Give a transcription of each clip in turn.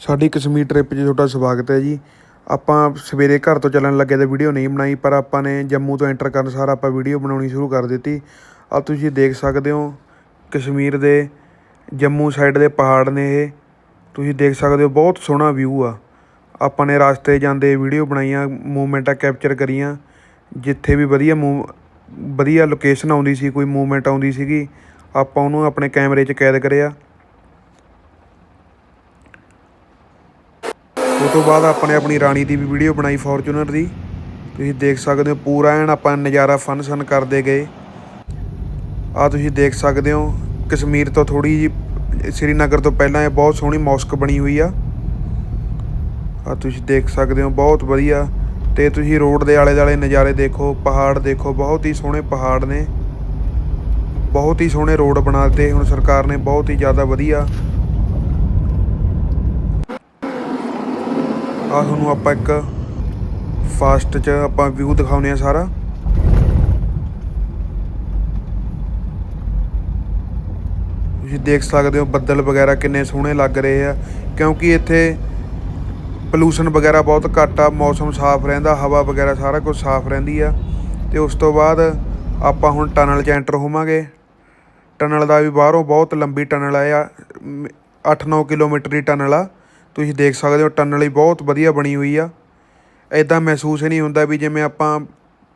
ਸਾਡੀ ਕਸ਼ਮੀਰ ਟ੍ਰਿਪ 'ਚ ਤੁਹਾਡਾ ਸਵਾਗਤ ਹੈ ਜੀ। ਆਪਾਂ ਸਵੇਰੇ ਘਰ ਤੋਂ ਚੱਲਣ ਲੱਗੇ ਤਾਂ ਵੀਡੀਓ ਨਹੀਂ ਬਣਾਈ, ਪਰ ਆਪਾਂ ਨੇ ਜੰਮੂ ਤੋਂ ਐਂਟਰ ਕਰਨ ਸਾਰ ਆਪਾਂ ਵੀਡੀਓ ਬਣਾਉਣੀ ਸ਼ੁਰੂ ਕਰ ਦਿੱਤੀ। ਆ ਤੁਸੀਂ ਦੇਖ ਸਕਦੇ ਹੋ, ਕਸ਼ਮੀਰ ਦੇ ਜੰਮੂ ਸਾਈਡ ਦੇ ਪਹਾੜ ਨੇ ਇਹ। ਤੁਸੀਂ ਦੇਖ ਸਕਦੇ ਹੋ, ਬਹੁਤ ਸੋਹਣਾ ਵਿਊ ਆ। ਆਪਾਂ ਨੇ ਰਸਤੇ ਜਾਂਦੇ ਵੀਡੀਓ ਬਣਾਈਆਂ ਮੂਵਮੈਂਟਾਂ ਕੈਪਚਰ ਕਰੀਆਂ। ਜਿੱਥੇ ਵੀ ਵਧੀਆ ਮੂਵ ਵਧੀਆ ਲੋਕੇਸ਼ਨ ਆਉਂਦੀ ਸੀ, ਕੋਈ ਮੂਵਮੈਂਟ ਆਉਂਦੀ ਸੀਗੀ, ਆਪਾਂ ਉਹਨੂੰ ਆਪਣੇ ਕੈਮਰੇ 'ਚ ਕੈਦ ਕਰਿਆ। ਉਹ ਤੋਂ ਬਾਅਦ ਆਪਾਂ ਨੇ ਆਪਣੀ ਰਾਣੀ ਦੀ ਵੀ ਵੀਡੀਓ ਬਣਾਈ ਫੋਰਚੂਨਰ ਦੀ। ਤੁਸੀਂ ਦੇਖ ਸਕਦੇ ਹੋ ਪੂਰਾ ਐਨ ਆਪਾਂ ਨਜ਼ਾਰਾ ਫਨ ਸ਼ਨ ਕਰਦੇ ਗਏ। ਆ ਤੁਸੀਂ ਦੇਖ ਸਕਦੇ ਹੋ, ਕਸ਼ਮੀਰ ਤੋਂ ਥੋੜੀ ਜੀ ਸ੍ਰੀਨਗਰ ਤੋਂ ਪਹਿਲਾਂ ਇਹ ਬਹੁਤ ਸੋਹਣੀ ਮੌਸਕ ਬਣੀ ਹੋਈ ਆ। ਆ ਤੁਸੀਂ ਦੇਖ ਸਕਦੇ ਹੋ, ਬਹੁਤ ਵਧੀਆ। ਤੇ ਤੁਸੀਂ ਰੋਡ ਦੇ ਆਲੇ ਦੁਆਲੇ ਨਜ਼ਾਰੇ ਦੇਖੋ, ਪਹਾੜ ਦੇਖੋ, ਬਹੁਤ ਹੀ ਸੋਹਣੇ ਪਹਾੜ ਨੇ। ਬਹੁਤ ਹੀ ਸੋਹਣੇ ਰੋਡ ਬਣਾ ਦਿੱਤੇ ਹੁਣ ਸਰਕਾਰ ਨੇ, ਬਹੁਤ ਹੀ ਜ਼ਿਆਦਾ ਵਧੀਆ। ਆ ਤੁਹਾਨੂੰ ਆਪਾਂ ਇੱਕ ਫਾਸਟ ਚ ਆਪਾਂ ਵਿਊ ਦਿਖਾਉਨੇ ਆ ਸਾਰਾ। ਤੁਸੀਂ ਦੇਖ ਸਕਦੇ ਹੋ ਬੱਦਲ ਵਗੈਰਾ ਕਿੰਨੇ ਸੋਹਣੇ ਲੱਗ ਰਹੇ ਆ, ਕਿਉਂਕਿ ਇੱਥੇ ਪੋਲੂਸ਼ਨ ਵਗੈਰਾ ਬਹੁਤ ਘੱਟ ਆ, ਮੌਸਮ ਸਾਫ਼ ਰਹਿੰਦਾ, ਹਵਾ ਵਗੈਰਾ ਸਾਰਾ ਕੁਝ ਸਾਫ਼ ਰਹਿੰਦੀ ਆ। ਤੇ ਉਸ ਤੋਂ ਬਾਅਦ ਆਪਾਂ ਹੁਣ ਟਨਲ 'ਚ ਐਂਟਰ ਹੋਵਾਂਗੇ। ਟਨਲ ਦਾ ਵੀ ਬਾਹਰੋਂ ਬਹੁਤ ਲੰਬੀ ਟਨਲ ਆ 8-9 ਕਿਲੋਮੀਟਰ ਦੀ ਟਨਲ ਆ। ਤੁਸੀਂ ਦੇਖ ਸਕਦੇ ਹੋ ਟਨਲ ਹੀ ਬਹੁਤ ਵਧੀਆ ਬਣੀ ਹੋਈ ਆ। ਐਦਾਂ ਮਹਿਸੂਸ ਹੀ ਨਹੀਂ ਹੁੰਦਾ ਵੀ ਜਿਵੇਂ ਆਪਾਂ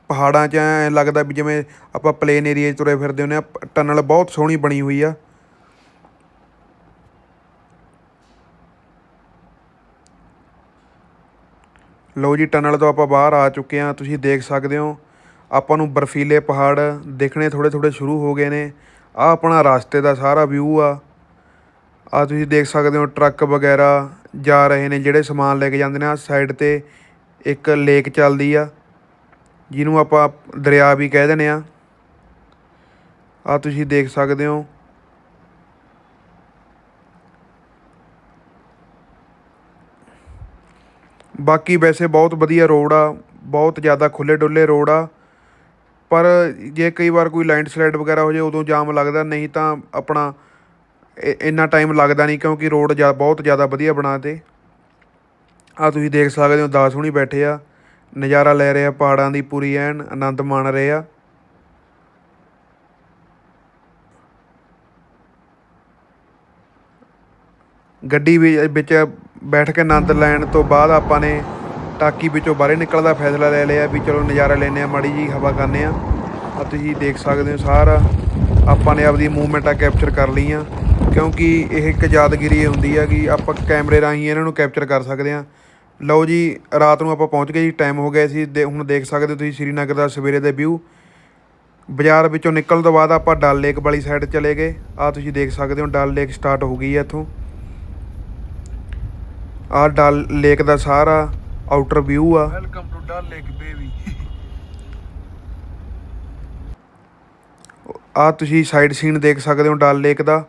ਪਹਾੜਾਂ 'ਚ ਐਂ ਲੱਗਦਾ ਵੀ ਜਿਵੇਂ ਆਪਾਂ ਪਲੇਨ ਏਰੀਆ 'ਚ ਤੁਰੇ ਫਿਰਦੇ ਹੁੰਦੇ ਆ, ਟਨਲ ਬਹੁਤ ਸੋਹਣੀ ਬਣੀ ਹੋਈ ਆ। ਲਓ ਜੀ, ਟਨਲ ਤੋਂ ਆਪਾਂ ਬਾਹਰ ਆ ਚੁੱਕੇ ਹਾਂ। ਤੁਸੀਂ ਦੇਖ ਸਕਦੇ ਹੋ, ਆਪਾਂ ਨੂੰ ਬਰਫੀਲੇ ਪਹਾੜ ਦੇਖਣੇ ਥੋੜੇ ਥੋੜੇ ਸ਼ੁਰੂ ਹੋ ਗਏ ਨੇ। ਆ ਆਪਣਾ ਰਸਤੇ ਦਾ ਸਾਰਾ ਵਿਊ ਆ। ਆ ਤੁਸੀਂ ਦੇਖ ਸਕਦੇ ਹੋ, ਟਰੱਕ ਵਗੈਰਾ ਜਾ ਰਹੇ ਨੇ, ਜਿਹੜੇ ਸਮਾਨ ਲੈ ਕੇ ਜਾਂਦੇ ਨੇ ਆ ਸਾਈਡ ਤੇ ਇੱਕ ਲੇਕ ਚੱਲਦੀ ਆ, ਜਿਹਨੂੰ ਆਪਾਂ ਦਰਿਆ ਵੀ ਕਹਿ ਦਿੰਦੇ ਆ। ਆ ਤੁਸੀਂ ਦੇਖ ਸਕਦੇ ਹੋ। ਬਾਕੀ ਵੈਸੇ ਬਹੁਤ ਵਧੀਆ ਰੋਡ ਆ, ਬਹੁਤ ਜ਼ਿਆਦਾ ਖੁੱਲੇ ਡੁੱਲੇ ਰੋਡ ਆ। ਪਰ ਜੇ ਕਈ ਵਾਰ ਕੋਈ ਲੈਂਡਸਲਾਈਡ ਵਗੈਰਾ ਹੋ ਜਾਏ, ਉਦੋਂ ਜਾਮ ਲੱਗਦਾ, ਨਹੀਂ ਤਾਂ ਆਪਣਾ ਇੰਨਾ ਟਾਈਮ ਲੱਗਦਾ ਨਹੀਂ ਕਿਉਂਕਿ ਰੋਡ ਜਾ ਬਹੁਤ ਜ਼ਿਆਦਾ ਵਧੀਆ ਬਣਾ ਤੇ। ਆ ਤੁਸੀਂ ਦੇਖ ਸਕਦੇ ਹੋ, ਦਾਸ ਹੁਣੀ ਬੈਠੇ ਆ। ਨਜ਼ਾਰਾ ਲੈ ਰਹੇ ਆ, ਪਹਾੜਾਂ ਦੀ ਪੂਰੀ ਐਨ ਆਨੰਦ ਮਾਣ ਰਹੇ ਆ। ਗੱਡੀ ਵੀ ਵਿੱਚ ਬੈਠ ਕੇ ਆਨੰਦ ਲੈਣ ਤੋਂ ਬਾਅਦ ਆਪਾਂ ਨੇ ਟਾਕੀ ਵਿੱਚੋਂ ਬਾਹਰ ਨਿਕਲਦਾ ਫੈਸਲਾ ਲੈ ਲਿਆ ਵੀ ਚਲੋ ਨਜ਼ਾਰਾ ਲੈਨੇ ਆ, ਮਾੜੀ ਜੀ ਹਵਾ ਖਾਂਦੇ ਆ। ਆ ਤੁਸੀਂ ਦੇਖ ਸਕਦੇ ਹੋ ਸਾਰਾ। ਆਪਾਂ ਨੇ ਆਪਦੀ ਮੂਵਮੈਂਟਾਂ ਕੈਪਚਰ ਕਰ ਲਈਆਂ। ਕਿਉਂਕਿ ਇਹ ਇੱਕ ਯਾਦਗਿਰੀ ਹੁੰਦੀ ਆ ਕਿ ਆਪਾਂ ਕੈਮਰੇ ਰਾਹੀਂ ਇਹਨਾਂ ਨੂੰ ਕੈਪਚਰ ਕਰ ਸਕਦੇ ਆ ਲਓ ਜੀ ਰਾਤ ਨੂੰ ਆਪਾਂ ਪਹੁੰਚ ਗਏ ਜੀ ਟਾਈਮ ਹੋ ਗਿਆ ਸੀ ਹੁਣ ਦੇਖ ਸਕਦੇ ਹੋ ਤੁਸੀਂ ਸ੍ਰੀਨਗਰ ਦਾ ਸਵੇਰੇ ਦੇ ਵਿਊ ਬਾਜ਼ਾਰ ਵਿੱਚੋਂ ਨਿਕਲਣ ਤੋਂ ਬਾਅਦ ਆਪਾਂ ਡਲ ਲੇਕ ਵਾਲੀ ਸਾਈਡ ਚਲੇ ਗਏ। ਆ ਤੁਸੀਂ ਦੇਖ ਸਕਦੇ ਹੋ ਡਲ ਲੇਕ ਸਟਾਰਟ ਹੋ ਗਈ ਹੈ ਇੱਥੋਂ। ਆ ਡਲ ਲੇਕ ਦਾ ਸਾਰਾ ਆਊਟਰ ਵਿਊ ਆ। Welcome to Dal lake baby ਆ ਤੁਸੀਂ ਸਾਈਡ ਸੀਨ ਦੇਖ ਸਕਦੇ ਹੋ ਡਲ ਲੇਕ ਦਾ।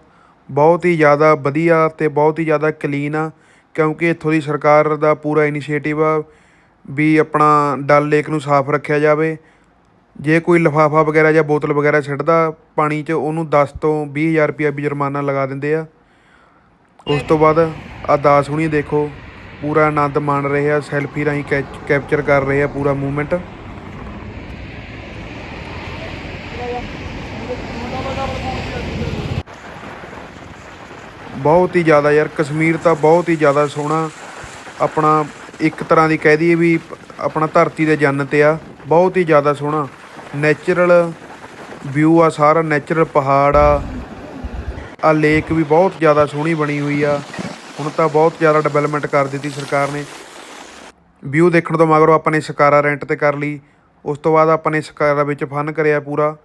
ਬਹੁਤ ਹੀ ਜ਼ਿਆਦਾ ਵਧੀਆ ਅਤੇ ਬਹੁਤ ਹੀ ਜ਼ਿਆਦਾ ਕਲੀਨ ਆ, ਕਿਉਂਕਿ ਇੱਥੋਂ ਦੀ ਸਰਕਾਰ ਦਾ ਪੂਰਾ ਇਨੀਸ਼ੀਏਟਿਵ ਆ ਵੀ ਆਪਣਾ ਡਲ ਲੇਕ ਨੂੰ ਸਾਫ਼ ਰੱਖਿਆ ਜਾਵੇ। ਜੇ ਕੋਈ ਲਿਫਾਫਾ ਵਗੈਰਾ ਜਾਂ ਬੋਤਲ ਵਗੈਰਾ ਛੱਡਦਾ ਪਾਣੀ 'ਚ, ਉਹਨੂੰ 10 ਤੋਂ 20000 ਰੁਪਇਆ ਵੀ ਜੁਰਮਾਨਾ ਲਗਾ ਦਿੰਦੇ ਆ। ਉਸ ਤੋਂ ਬਾਅਦ ਆ ਹੁਣੀ ਦੇਖੋ, ਪੂਰਾ ਆਨੰਦ ਮਾਣ ਰਹੇ ਆ, ਸੈਲਫੀ ਰਾਹੀਂ ਕੈਚ- ਕੈਪਚਰ ਕਰ ਰਹੇ ਆ ਪੂਰਾ ਮੂਵਮੈਂਟ। ਬਹੁਤ ਹੀ ਜ਼ਿਆਦਾ ਯਾਰ, ਕਸ਼ਮੀਰ ਤਾਂ ਬਹੁਤ ਹੀ ਜ਼ਿਆਦਾ ਸੋਹਣਾ। ਆਪਣਾ ਇੱਕ ਤਰ੍ਹਾਂ ਦੀ ਕਹਿ ਦਈਏ ਵੀ ਆਪਣਾ ਧਰਤੀ ਦੇ ਜੰਨਤ ਆ, ਬਹੁਤ ਹੀ ਜ਼ਿਆਦਾ ਸੋਹਣਾ। ਨੇਚਰਲ ਵਿਊ ਆ ਸਾਰਾ, ਨੇਚਰਲ ਪਹਾੜ ਆ। ਆ ਲੇਕ ਵੀ ਬਹੁਤ ਜ਼ਿਆਦਾ ਸੋਹਣੀ ਬਣੀ ਹੋਈ ਆ। ਹੁਣ ਤਾਂ ਬਹੁਤ ਜ਼ਿਆਦਾ ਡਿਵੈਲਪਮੈਂਟ ਕਰ ਦਿੱਤੀ ਸਰਕਾਰ ਨੇ। ਵਿਊ ਦੇਖਣ ਤੋਂ ਮਗਰੋਂ ਆਪਾਂ ਨੇ ਸ਼ਿਕਾਰਾ ਰੈਂਟ ਤੇ ਕਰ ਲਈ। ਉਸ ਤੋਂ ਬਾਅਦ ਆਪਾਂ ਨੇ ਸ਼ਿਕਾਰਾ ਵਿੱਚ ਫਨ ਕਰਿਆ ਪੂਰਾ।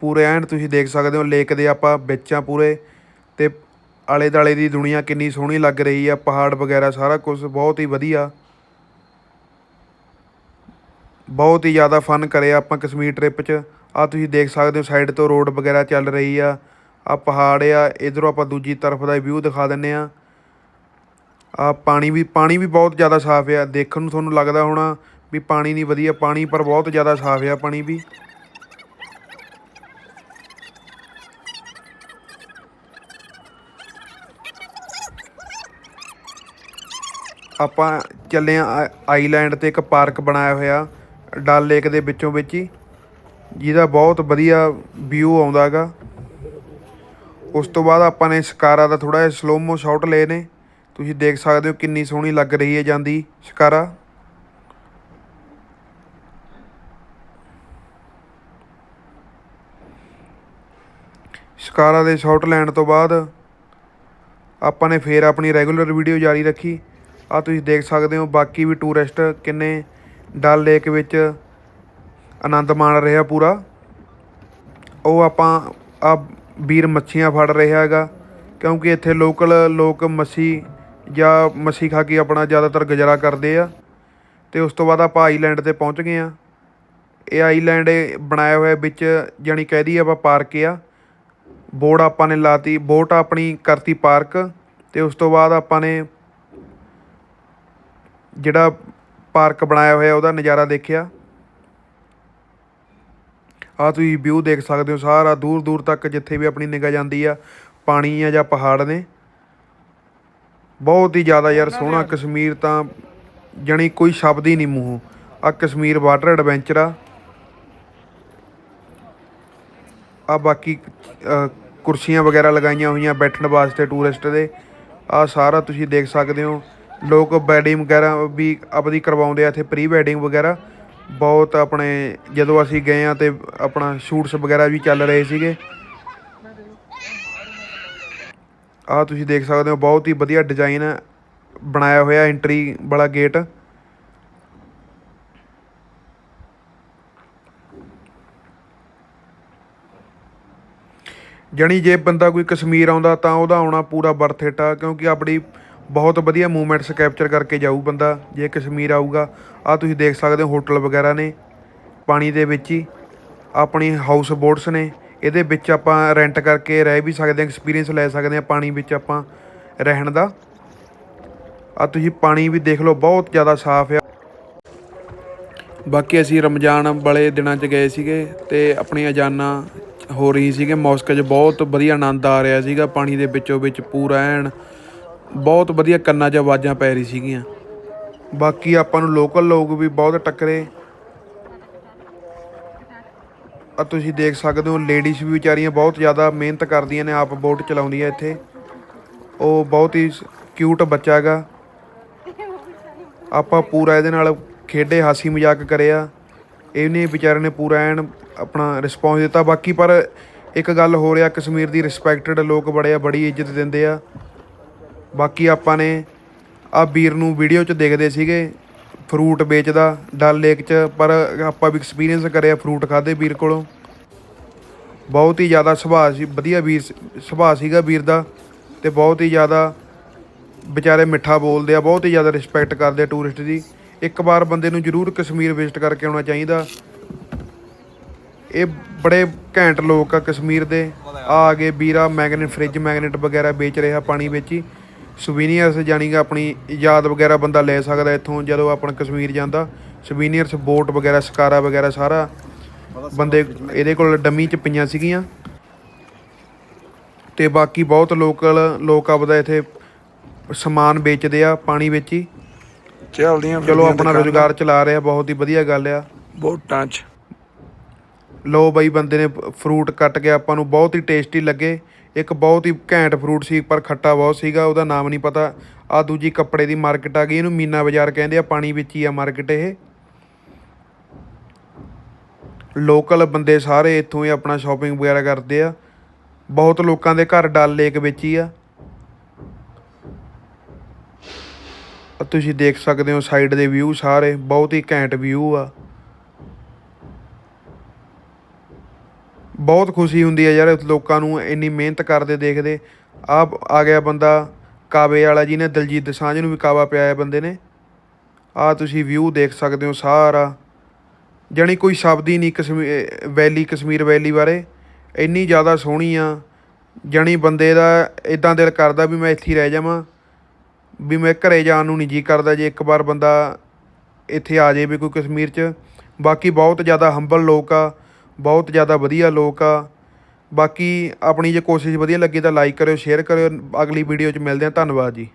ਪੂਰੇ ਐਂਡ ਤੁਸੀਂ ਦੇਖ ਸਕਦੇ ਹੋ, ਲੇਕ ਦੇ ਆਪਾਂ ਵਿੱਚ ਆ ਪੂਰੇ। ਅਤੇ ਆਲੇ ਦੁਆਲੇ ਦੀ ਦੁਨੀਆ ਕਿੰਨੀ ਸੋਹਣੀ ਲੱਗ ਰਹੀ ਆ, ਪਹਾੜ ਵਗੈਰਾ ਸਾਰਾ ਕੁਛ ਬਹੁਤ ਹੀ ਵਧੀਆ। ਬਹੁਤ ਹੀ ਜ਼ਿਆਦਾ ਫਨ ਕਰਿਆ ਆਪਾਂ ਕਸ਼ਮੀਰ ਟ੍ਰਿਪ 'ਚ। ਆ ਤੁਸੀਂ ਦੇਖ ਸਕਦੇ ਹੋ ਸਾਈਡ ਤੋਂ ਰੋਡ ਵਗੈਰਾ ਚੱਲ ਰਹੀ ਆ। ਆ ਪਹਾੜ ਆ, ਇਧਰੋਂ ਆਪਾਂ ਦੂਜੀ ਤਰਫ ਦਾ ਵਿਊ ਦਿਖਾ ਦਿੰਨੇ ਆ। ਆ ਪਾਣੀ ਵੀ ਪਾਣੀ ਵੀ ਬਹੁਤ ਜ਼ਿਆਦਾ ਸਾਫ਼ ਆ। ਦੇਖਣ ਨੂੰ ਤੁਹਾਨੂੰ ਲੱਗਦਾ ਹੋਣਾ ਵੀ ਪਾਣੀ ਨਹੀਂ ਵਧੀਆ, ਪਾਣੀ ਪਰ ਬਹੁਤ ਜ਼ਿਆਦਾ ਸਾਫ਼ ਆ ਪਾਣੀ ਵੀ। ਆਪਾਂ ਚੱਲੇ ਆ ਆਈਲੈਂਡ ਤੇ ਇੱਕ ਪਾਰਕ ਬਣਾਇਆ ਹੋਇਆ, ਡਲ ਲੇਕ ਦੇ ਵਿੱਚੋਂ ਵਿੱਚ ਹੀ। ਜਿਹਦਾ ਬਹੁਤ ਵਧੀਆ ਵਿਊ ਆਉਂਦਾ ਹੈਗਾ ਉਸ ਤੋਂ ਬਾਅਦ ਆਪਾਂ ਨੇ ਸ਼ਿਕਾਰਾ ਦਾ ਥੋੜਾ ਜਿਹਾ ਸਲੋਮੋ ਸ਼ਾਟ ਲਏ ਨੇ। ਤੁਸੀਂ ਦੇਖ ਸਕਦੇ ਹੋ ਕਿੰਨੀ ਸੋਹਣੀ ਲੱਗ ਰਹੀ ਹੈ ਜਾਂਦੀ ਸ਼ਿਕਾਰਾ। ਸ਼ਿਕਾਰਾ ਦੇ ਸ਼ਾਟ ਲੈਣ ਤੋਂ ਬਾਅਦ ਆਪਾਂ ਨੇ ਫੇਰ ਆਪਣੀ ਰੈਗੂਲਰ ਵੀਡੀਓ ਜਾਰੀ ਰੱਖੀ। ਆ ਤੁਸੀਂ ਦੇਖ ਸਕਦੇ ਹੋ, ਬਾਕੀ ਵੀ ਟੂਰਿਸਟ ਕਿੰਨੇ ਡਲ ਲੇਕ ਵਿੱਚ ਆਨੰਦ ਮਾਣ ਰਿਹਾ ਪੂਰਾ। ਉਹ ਆਪਾਂ ਆ ਵੀਰ ਮੱਛੀਆਂ ਫੜ ਰਿਹਾ ਹੈਗਾ, ਕਿਉਂਕਿ ਇੱਥੇ ਲੋਕਲ ਲੋਕ ਮੱਛੀ ਜਾਂ ਮੱਛੀ ਖਾ ਕੇ ਆਪਣਾ ਜ਼ਿਆਦਾਤਰ ਗੁਜ਼ਾਰਾ ਕਰਦੇ ਆ। ਤੇ ਉਸ ਤੋਂ ਬਾਅਦ ਆਪਾਂ ਆਈਲੈਂਡ ਤੇ ਪਹੁੰਚ ਗਏ ਆ ਇਹ ਆਈਲੈਂਡ ਇਹ ਬਣਾਇਆ ਹੋਇਆ ਵਿੱਚ ਜਾਣੀ ਕਹਿ ਦੀ ਆਪਾਂ ਪਾਰਕ ਆ। ਬੋਰਡ ਆਪਾਂ ਨੇ ਲਾਤੀ ਬੋਟ ਆਪਣੀ ਕਰਤੀ ਪਾਰਕ ਤੇ ਉਸ ਤੋਂ ਬਾਅਦ ਆਪਾਂ ਨੇ ਜਿਹੜਾ ਪਾਰਕ ਬਣਾਇਆ ਹੋਇਆ ਉਹਦਾ ਨਜ਼ਾਰਾ ਦੇਖਿਆ? ਆ ਤੁਸੀਂ ਵਿਊ ਦੇਖ ਸਕਦੇ ਹੋ ਸਾਰਾ ਦੂਰ ਦੂਰ ਤੱਕ ਜਿੱਥੇ ਵੀ ਆਪਣੀ ਨਿਗਾਹ ਜਾਂਦੀ ਆ ਪਾਣੀ ਆ ਜਾਂ ਪਹਾੜ ਨੇ। ਬਹੁਤ ਹੀ ਜ਼ਿਆਦਾ ਯਾਰ ਸੋਹਣਾ ਕਸ਼ਮੀਰ ਤਾਂ ਜਣੀ ਕੋਈ ਸ਼ਬਦ ਹੀ ਨਹੀਂ ਮੂੰਹੋਂ। ਆ ਕਸ਼ਮੀਰ ਵਾਟਰ ਐਡਵੈਂਚਰ ਆ। ਆ ਬਾਕੀ ਕੁਰਸੀਆਂ ਵਗੈਰਾ ਲਗਾਈਆਂ ਹੋਈਆਂ ਬੈਠਣ ਵਾਸਤੇ ਟੂਰਿਸਟ ਦੇ। ਆ ਸਾਰਾ ਤੁਸੀਂ ਦੇਖ ਸਕਦੇ ਹੋ। ਲੋਕ ਵੈਡਿੰਗ ਵਗੈਰਾ ਵੀ ਆਪਦੀ ਕਰਵਾਉਂਦੇ ਆ, ਇੱਥੇ ਪ੍ਰੀ ਵੈਡਿੰਗ ਵਗੈਰਾ। ਬਹੁਤ ਆਪਣੇ, ਜਦੋਂ ਅਸੀਂ ਗਏ ਆ ਤੇ ਆਪਣਾ ਸ਼ੂਟਸ ਵਗੈਰਾ ਵੀ ਚੱਲ ਰਹੇ ਸੀਗੇ। ਆ ਤੁਸੀਂ ਦੇਖ ਸਕਦੇ ਹੋ, ਬਹੁਤ ਹੀ ਵਧੀਆ ਡਿਜ਼ਾਈਨ ਬਣਾਇਆ ਹੋਇਆ ਐਂਟਰੀ ਵਾਲਾ ਗੇਟ ਜਣੀ ਜੇ ਬੰਦਾ ਕੋਈ ਕਸ਼ਮੀਰ ਆਉਂਦਾ ਤਾਂ ਉਹਦਾ ਆਉਣਾ ਪੂਰਾ ਵਰਥ ਇਟ ਆ, ਕਿਉਂਕਿ ਆਪਣੀ ਬਹੁਤ ਵਧੀਆ ਮੂਵਮੈਂਟਸ ਕੈਪਚਰ ਕਰਕੇ ਜਾਊ ਬੰਦਾ, ਜੇ ਕਸ਼ਮੀਰ ਆਊਗਾ। ਆ ਤੁਸੀਂ ਦੇਖ ਸਕਦੇ ਹੋ ਹੋਟਲ ਵਗੈਰਾ ਨੇ, ਪਾਣੀ ਦੇ ਵਿੱਚ ਹੀ, ਆਪਣੀ ਹਾਊਸ ਬੋਟਸ ਨੇ, ਇਹਦੇ ਵਿੱਚ ਆਪਾਂ ਰੈਂਟ ਕਰਕੇ ਰਹਿ ਵੀ ਸਕਦੇ ਹਾਂ ਐਕਸਪੀਰੀਅੰਸ ਲੈ ਸਕਦੇ ਹਾਂ ਪਾਣੀ ਵਿੱਚ ਆਪਾਂ ਰਹਿਣ ਦਾ। ਆ ਤੁਸੀਂ ਪਾਣੀ ਵੀ ਦੇਖ ਲਓ, ਬਹੁਤ ਜ਼ਿਆਦਾ ਸਾਫ਼ ਆ। ਬਾਕੀ ਅਸੀਂ ਰਮਜ਼ਾਨ ਵਾਲੇ ਦਿਨਾਂ 'ਚ ਗਏ ਸੀਗੇ ਤੇ ਆਪਣੀ ਅਜਾਨਾ ਹੋ ਰਹੀ ਸੀਗੇ ਮੌਸਕ 'ਚ ਬਹੁਤ ਵਧੀਆ ਆਨੰਦ ਆ ਰਿਹਾ ਸੀਗਾ, ਪਾਣੀ ਦੇ ਵਿੱਚੋਂ ਵਿੱਚ ਪੂਰਾ ਐਨ ਬਹੁਤ ਵਧੀਆ ਕੰਨਾਂ 'ਚ ਆਵਾਜ਼ਾਂ ਪੈ ਰਹੀ ਸੀਗੀਆਂ। ਬਾਕੀ ਆਪਾਂ ਨੂੰ ਲੋਕਲ ਲੋਕ ਵੀ ਬਹੁਤ ਟੱਕਰੇ। ਆ ਤੁਸੀਂ ਦੇਖ ਸਕਦੇ ਹੋ ਲੇਡੀਜ਼ ਵੀ ਵਿਚਾਰੀਆਂ ਬਹੁਤ ਜ਼ਿਆਦਾ ਮਿਹਨਤ ਕਰਦੀਆਂ ਨੇ, ਆਪ ਬੋਟ ਚਲਾਉਂਦੀਆਂ ਇੱਥੇ। ਉਹ ਬਹੁਤ ਹੀ ਕਿਊਟ ਬੱਚਾ ਹੈਗਾ। ਆਪਾਂ ਪੂਰਾ ਇਹਦੇ ਨਾਲ ਖੇਡੇ, ਹਾਸੀ ਮਜ਼ਾਕ ਕਰਿਆ ਇਹਨੇ ਵਿਚਾਰੇ ਨੇ ਪੂਰਾ ਐਨ ਆਪਣਾ ਰਿਸਪੌਂਸ ਦਿੱਤਾ। ਬਾਕੀ ਪਰ ਇੱਕ ਗੱਲ ਹੋ ਰਿਹਾ ਕਸ਼ਮੀਰ ਦੀ ਰਿਸਪੈਕਟਡ ਲੋਕ ਬੜੇ ਆ, ਬੜੀ ਇੱਜ਼ਤ ਦਿੰਦੇ ਆ। ਬਾਕੀ ਆਪਾਂ ਨੇ ਆ ਵੀਰ ਨੂੰ ਵੀਡੀਓ 'ਚ ਦੇਖਦੇ ਸੀਗੇ ਫਰੂਟ ਵੇਚਦਾ, ਡਲ ਲੇਕ 'ਚ, ਪਰ ਆਪਾਂ ਵੀ ਐਕਸਪੀਰੀਅੰਸ ਕਰਿਆ ਫਰੂਟ ਖਾਦੇ ਵੀਰ ਕੋਲੋਂ। ਬਹੁਤ ਹੀ ਜ਼ਿਆਦਾ ਸੁਭਾਅ ਸੀ, ਵਧੀਆ ਵੀਰ ਸੀ- ਸੁਭਾਅ ਸੀਗਾ ਵੀਰ ਦਾ, ਤੇ ਬਹੁਤ ਹੀ ਜ਼ਿਆਦਾ ਵਿਚਾਰੇ ਮਿੱਠਾ ਬੋਲਦੇ ਆ, ਬਹੁਤ ਹੀ ਜ਼ਿਆਦਾ ਰਿਸਪੈਕਟ ਕਰਦੇ ਆ ਟੂਰਿਸਟ ਦੀ। ਇੱਕ ਵਾਰ ਬੰਦੇ ਨੂੰ ਜ਼ਰੂਰ ਕਸ਼ਮੀਰ ਵਿਜ਼ਿਟ ਕਰਕੇ ਆਉਣਾ ਚਾਹੀਦਾ। ਇਹ ਬੜੇ ਘੈਂਟ ਲੋਕ ਆ ਕਸ਼ਮੀਰ ਦੇ। ਆ ਆ ਗਏ ਵੀਰਾ ਮੈਗਨੇਟ ਫ੍ਰਿਜ ਮੈਗਨੇਟ ਵਗੈਰਾ ਵੇਚ ਰਿਹਾ ਪਾਣੀ ਵਿੱਚ ਹੀ। ਸੁਵੀਨੀਅਰਸ ਜਾਣੀ ਕਿ ਆਪਣੀ ਯਾਦ ਵਗੈਰਾ ਬੰਦਾ ਲੈ ਸਕਦਾ ਇੱਥੋਂ ਜਦੋਂ ਆਪਣਾ ਕਸ਼ਮੀਰ ਜਾਂਦਾ। ਸੁਵੀਨੀਅਰਸ ਬੋਟ ਵਗੈਰਾ ਸਕਾਰਾ ਵਗੈਰਾ ਸਾਰਾ ਬੰਦੇ ਇਹਦੇ ਕੋਲ ਡੰਮੀ ਚ ਪਈਆਂ ਸੀਗੀਆਂ। ਤੇ ਬਾਕੀ ਬਹੁਤ ਲੋਕਲ ਲੋਕ ਆਪਦਾ ਇੱਥੇ ਸਮਾਨ ਵੇਚਦੇ ਆ ਪਾਣੀ ਵਿੱਚ। ਹੀ ਚੱਲਦੀਆਂ ਚਲੋ ਆਪਣਾ ਰੋਜ਼ਗਾਰ ਚਲਾ ਰਿਹਾ ਬਹੁਤ ਹੀ ਵਧੀਆ ਗੱਲ ਆ। ਬੋਟਾਂ 'ਚ। ਲੋ ਬਾਈ ਬੰਦੇ ਨੇ ਫਰੂਟ ਕੱਟ ਕੇ ਆਪਾਂ ਨੂੰ ਬਹੁਤ ਹੀ ਟੇਸਟੀ ਲੱਗੇ। ਇੱਕ ਬਹੁਤ ਹੀ ਘੈਂਟ ਫਰੂਟ ਸੀ, ਪਰ ਖੱਟਾ ਬਹੁਤ ਸੀਗਾ, ਉਹਦਾ ਨਾਮ ਨਹੀਂ ਪਤਾ। ਆ ਦੂਜੀ ਕੱਪੜੇ ਦੀ ਮਾਰਕੀਟ ਆ ਗਈ, ਇਹਨੂੰ ਮੀਨਾ ਬਾਜ਼ਾਰ ਕਹਿੰਦੇ ਆ, ਪਾਣੀ ਵਿੱਚ ਹੀ ਆ ਮਾਰਕੀਟ ਇਹ। ਲੋਕਲ ਬੰਦੇ ਸਾਰੇ ਇੱਥੋਂ ਹੀ ਆਪਣਾ ਸ਼ਾਪਿੰਗ ਵਗੈਰਾ ਕਰਦੇ ਆ। ਬਹੁਤ ਲੋਕਾਂ ਦੇ ਘਰ ਡਲ ਲੇਕ ਵਿੱਚ ਹੀ ਆ। ਆ ਤੁਸੀਂ ਦੇਖ ਸਕਦੇ ਹੋ ਸਾਈਡ ਦੇ ਵਿਊ ਸਾਰੇ, ਬਹੁਤ ਹੀ ਘੈਂਟ ਵਿਊ ਆ। ਬਹੁਤ ਖੁਸ਼ੀ ਹੁੰਦੀ ਹੈ ਯਾਰ ਲੋਕਾਂ ਨੂੰ ਇੰਨੀ ਮਿਹਨਤ ਕਰਦੇ ਦੇਖਦੇ। ਆ ਆ ਗਿਆ ਬੰਦਾ ਕਾਵੇ ਵਾਲਾ ਜੀ ਨੇ ਦਲਜੀਤ ਦਸਾਂਝ ਨੂੰ ਵੀ ਕਾਵਾ ਪਿਆਇਆ ਬੰਦੇ ਨੇ। ਆ ਤੁਸੀਂ ਵਿਊ ਦੇਖ ਸਕਦੇ ਹੋ ਸਾਰਾ। ਜਾਣੀ ਕੋਈ ਸ਼ਬਦ ਹੀ ਨਹੀਂ ਕਸ਼ਮੀਰ ਵੈਲੀ ਕਸ਼ਮੀਰ ਵੈਲੀ ਬਾਰੇ। ਇੰਨੀ ਜ਼ਿਆਦਾ ਸੋਹਣੀ ਆ। ਜਾਣੀ ਬੰਦੇ ਦਾ ਇਦਾਂ ਦਿਲ ਕਰਦਾ ਵੀ ਮੈਂ ਇੱਥੇ ਹੀ ਰਹਿ ਜਾਵਾਂ। ਵੀ ਮੈਂ ਘਰੇ ਜਾਣ ਨੂੰ ਨਹੀਂ ਜੀ ਕਰਦਾ ਜੇ ਇੱਕ ਵਾਰ ਬੰਦਾ ਇੱਥੇ ਆ ਜਾਵੇ ਕੋਈ ਕਸ਼ਮੀਰ 'ਚ। ਬਾਕੀ ਬਹੁਤ ਜ਼ਿਆਦਾ ਹੰਬਲ ਲੋਕ ਆ। ਬਹੁਤ ਜ਼ਿਆਦਾ ਵਧੀਆ ਲੋਕ ਆ। ਬਾਕੀ ਆਪਣੀ ਜੇ ਕੋਸ਼ਿਸ਼ ਵਧੀਆ ਲੱਗੀ ਤਾਂ ਲਾਈਕ ਕਰਿਓ ਸ਼ੇਅਰ ਕਰਿਓ। ਅਗਲੀ ਵੀਡੀਓ 'ਚ ਮਿਲਦੇ ਹਾਂ। ਧੰਨਵਾਦ ਜੀ।